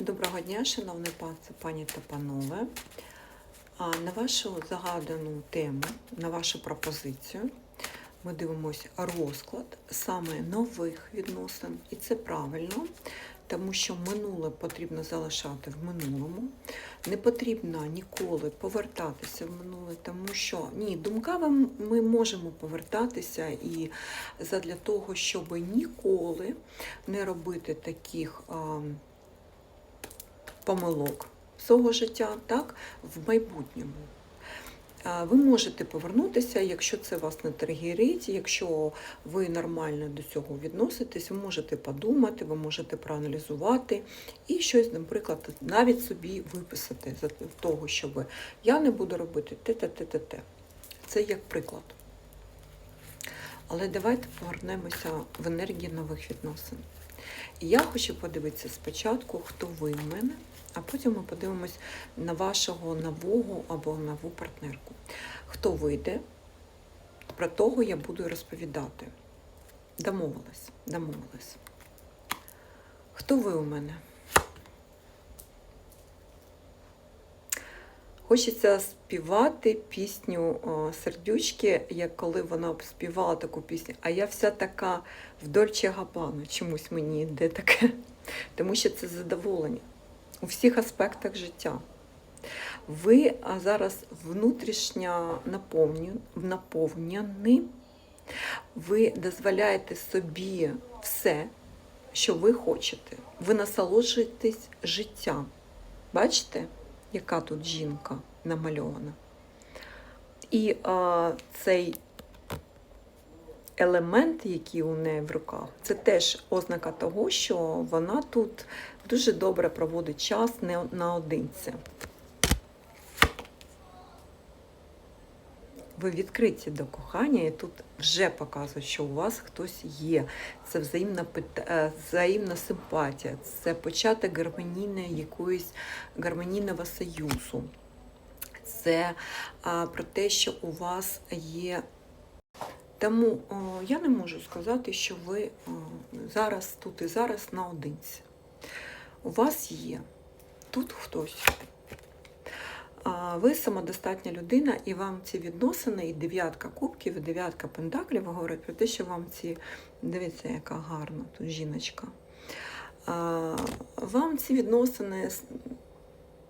Доброго дня, шановне пані та панове. На вашу загадану тему, на вашу пропозицію, ми дивимося розклад саме нових відносин, і це правильно, тому що минуле потрібно залишати в минулому. Не потрібно ніколи повертатися в минуле, тому що ні, думками ми можемо повертатися і задля того, щоб ніколи не робити таких. А, помилок свого життя, так, в майбутньому. Ви можете повернутися, якщо це вас не тригерить, якщо ви нормально до цього відноситесь, ви можете подумати, ви можете проаналізувати і щось, наприклад, навіть собі виписати за того, щоб я не буду робити те-те-те-те-те. Це як приклад. Але давайте повернемося в енергію нових відносин. Я хочу подивитися спочатку, хто ви в мене, а потім ми подивимось на вашого нового або нову партнерку. Хто вийде, про того я буду розповідати. Домовилась, домовилась. Хто ви у мене? Хочеться співати пісню сердючки, як коли вона співала таку пісню. А я вся така в Дольче. Чомусь мені йде таке. Тому що це задоволення у всіх аспектах життя. Ви зараз внутрішньо наповнені, ви дозволяєте собі все, що ви хочете. Ви насолоджуєтесь життям. Бачите, яка тут жінка намальована? І а, цей елемент, який у неї в руках, це теж ознака того, що вона тут дуже добре проводить час не наодинці. Ви відкриті до кохання, і тут вже показує, що у вас хтось є. Це взаємна, е, взаємна симпатія, це початок гармонійної якоїсь гармонійного союзу. Це а, про те, що у вас є. Тому о, я не можу сказати, що ви о, зараз тут і зараз наодинці. У вас є тут хтось. Ви самодостатня людина, і вам ці відносини, і дев'ятка кубків, і дев'ятка пентаклів говорять про те, що вам ці. Дивіться, яка гарна тут жіночка. Вам ці відносини.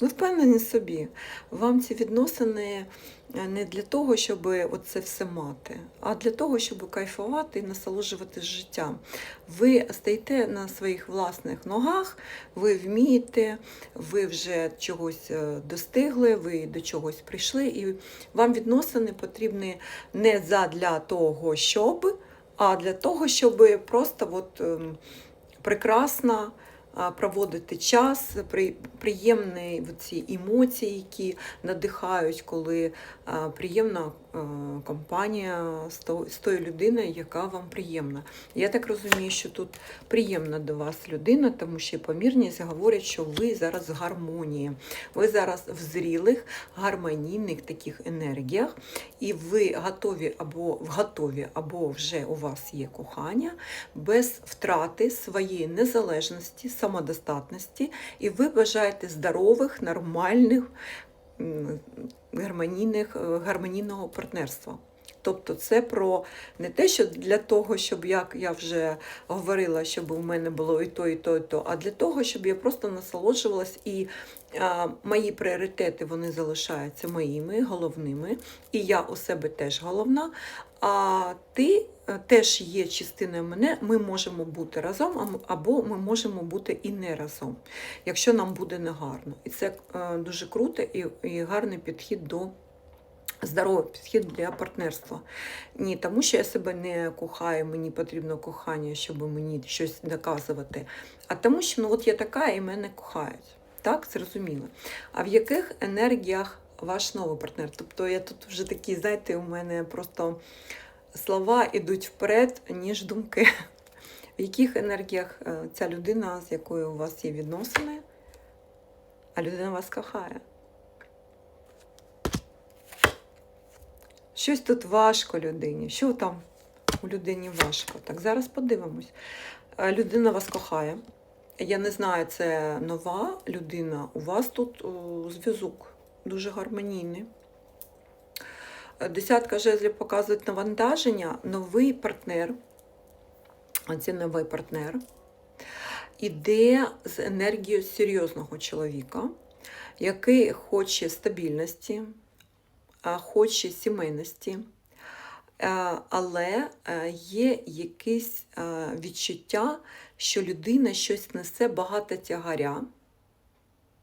Ви впевнені собі. Вам ці відносини е, не для того, щоб оце все мати, а для того, щоб кайфувати і насолоджуватись життям. Ви стоїте на своїх власних ногах, ви вмієте, ви вже чогось е, достигли, ви до чогось прийшли, і вам відносини потрібні не задля того, щоб, а для того, щоб просто от, ем, прекрасно а, проводити час, при, приємні ці емоції, які надихають, коли приємна компанія з, то- з тою людиною, яка вам приємна. Я так розумію, що тут приємна до вас людина, тому що помірність говорить, що ви зараз в гармонії, ви зараз в зрілих, гармонійних таких енергіях, і ви готові або готові, або вже у вас є кохання без втрати своєї незалежності, самодостатності, і ви бажаєте здорових, нормальних, гармонійних, е, гармонійного партнерства. Тобто це про не те, що для того, щоб як я вже говорила, щоб у мене було і то, і то, і то, а для того, щоб я просто насолоджувалась і а, мої пріоритети вони залишаються моїми головними, і я у себе теж головна. А ти е, теж є частиною мене, ми можемо бути разом, або ми можемо бути і не разом, якщо нам буде негарно. І це е, дуже круто і, і гарний підхід до здоровий підхід для партнерства. Ні, тому що я себе не кохаю, мені потрібно кохання, щоб мені щось доказувати. А тому, що ну от я така і мене кохають. Так, зрозуміло. А в яких енергіях ваш новий партнер? Тобто я тут вже такі, знаєте, у мене просто слова йдуть вперед, ніж думки. В яких енергіях е, ця людина, з якою у вас є відносини, а людина вас кохає? Щось тут важко людині. Що там у людині важко? Так, зараз подивимось. Е, Людина вас кохає. я не знаю, це нова людина, у вас тут зв'язок дуже гармонійний. Е, Десятка жезлів показують навантаження, новий партнер. Це новий партнер. Іде з енергією серйозного чоловіка, який хоче стабільності, хоче сімейності, Е, але е, є якесь е, відчуття, що людина щось несе багато тягаря,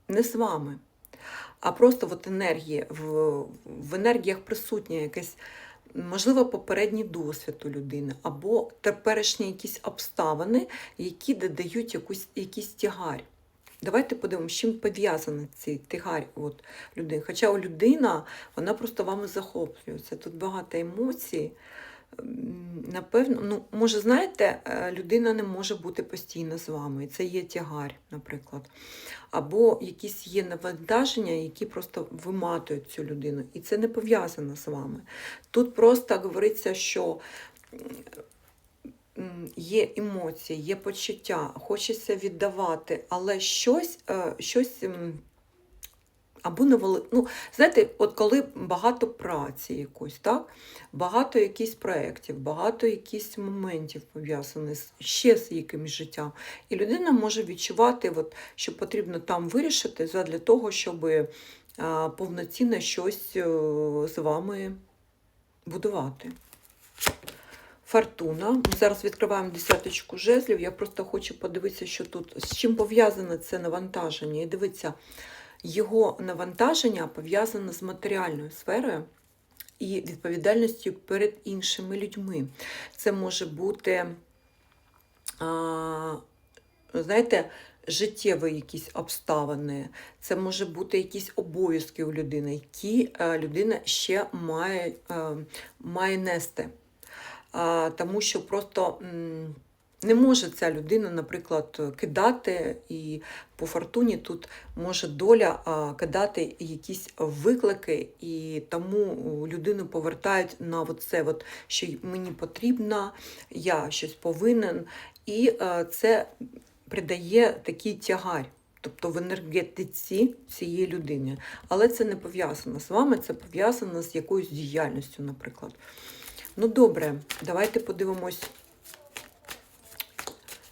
не з вами, а просто от енергії, в, в енергіях присутня якесь, можливо, попередній досвід у людини, або теперішні якісь обставини, які додають якусь, якийсь тягар. Давайте подивимося, з чим пов'язаний цей тягар от, людини. Хоча людина, вона просто вами захоплюється. Тут багато емоцій. Напевно, ну, може, знаєте, е, людина не може бути постійно з вами. Це є тягар, наприклад. Або якісь є навантаження, які просто виматують цю людину. І це не пов'язано з вами. Тут просто говориться, що є емоції, є почуття, хочеться віддавати, але щось, е, щось або не вели... ну, знаєте, от коли багато праці якоїсь, так? багато якихось проєктів, багато якихось моментів пов'язаних ще з якимось життям. І людина може відчувати, от, що потрібно там вирішити для того, щоб е, повноцінно щось е, з вами будувати. Фортуна. Зараз відкриваємо десяточку жезлів. Я просто хочу подивитися, що тут з чим пов'язане це навантаження. І дивіться, його навантаження пов'язане з матеріальною сферою і відповідальністю перед іншими людьми. Це може бути, а, знаєте, життєві якісь обставини, це може бути якісь обов'язки у людини, які е, людина ще має, е, має нести. Тому що просто не може ця людина, наприклад, кидати, і по фортуні тут може доля кидати якісь виклики, і тому людину повертають на це, от, що мені потрібно, я щось повинен, і це придає такий тягар. Тобто в енергетиці цієї людини. Але це не пов'язано з вами, це пов'язано з якоюсь діяльністю, наприклад. Ну, добре, давайте подивимось,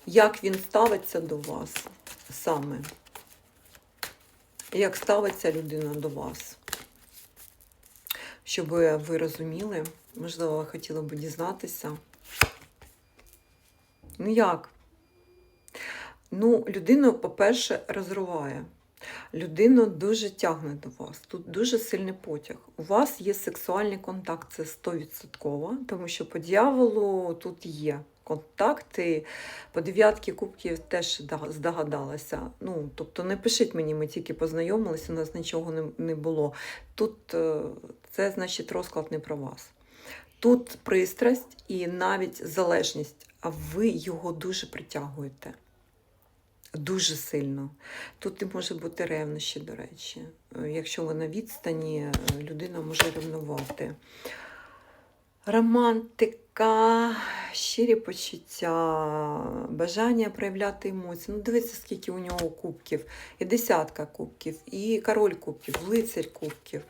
як він ставиться до вас саме. Як ставиться людина до вас? Щоб ви розуміли, можливо, ви хотіли б дізнатися. Ну як? Ну, людину, по-перше, розриває. Людину дуже тягне до вас. Тут дуже сильний потяг. У вас є сексуальний контакт, це 100%, тому що по дьяволу тут є контакти. По дев'ятки кубків теж здогадалася. Ну, тобто не пишіть мені, ми тільки познайомилися, у нас нічого не, не було. Тут е, це значить розклад не про вас. Тут пристрасть і навіть залежність, а ви його дуже притягуєте. Дуже сильно. Тут і може бути ревнощі, до речі. Е, Якщо ви на відстані, е, людина може ревнувати. Романтика, щирі почуття, бажання проявляти емоції. Ну, дивіться, скільки у нього кубків. І десятка кубків, і король кубків, лицарь кубків.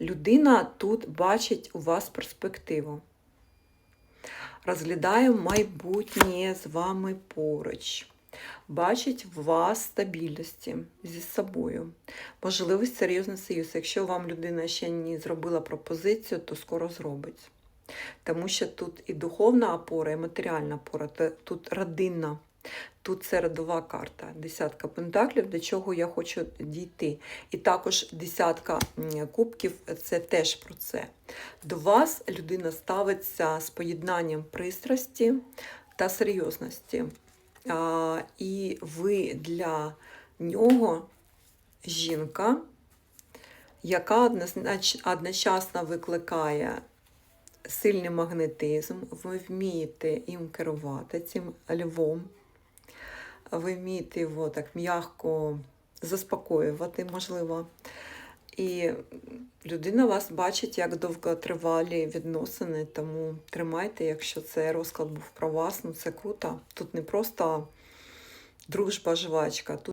Людина тут бачить у вас перспективу. Розглядає майбутнє з вами поруч. Бачить вас стабільності зі собою. Можливість серйозний союз. Якщо вам людина ще не зробила пропозицію, то скоро зробить. Тому що тут і духовна опора, і матеріальна опора, тут родинна, тут це родова карта, десятка пентаклів, до чого я хочу дійти. І також десятка кубків це теж про це. До вас людина ставиться з поєднанням пристрасті та серйозності. І ви для нього жінка, яка одночасно викликає сильний магнетизм, ви вмієте їм керувати цим львом, ви вмієте його так м'яко заспокоювати, можливо. І людина вас бачить як довготривалі відносини, тому тримайте, якщо це розклад був про вас, ну це круто. Тут не просто дружба, жвачка.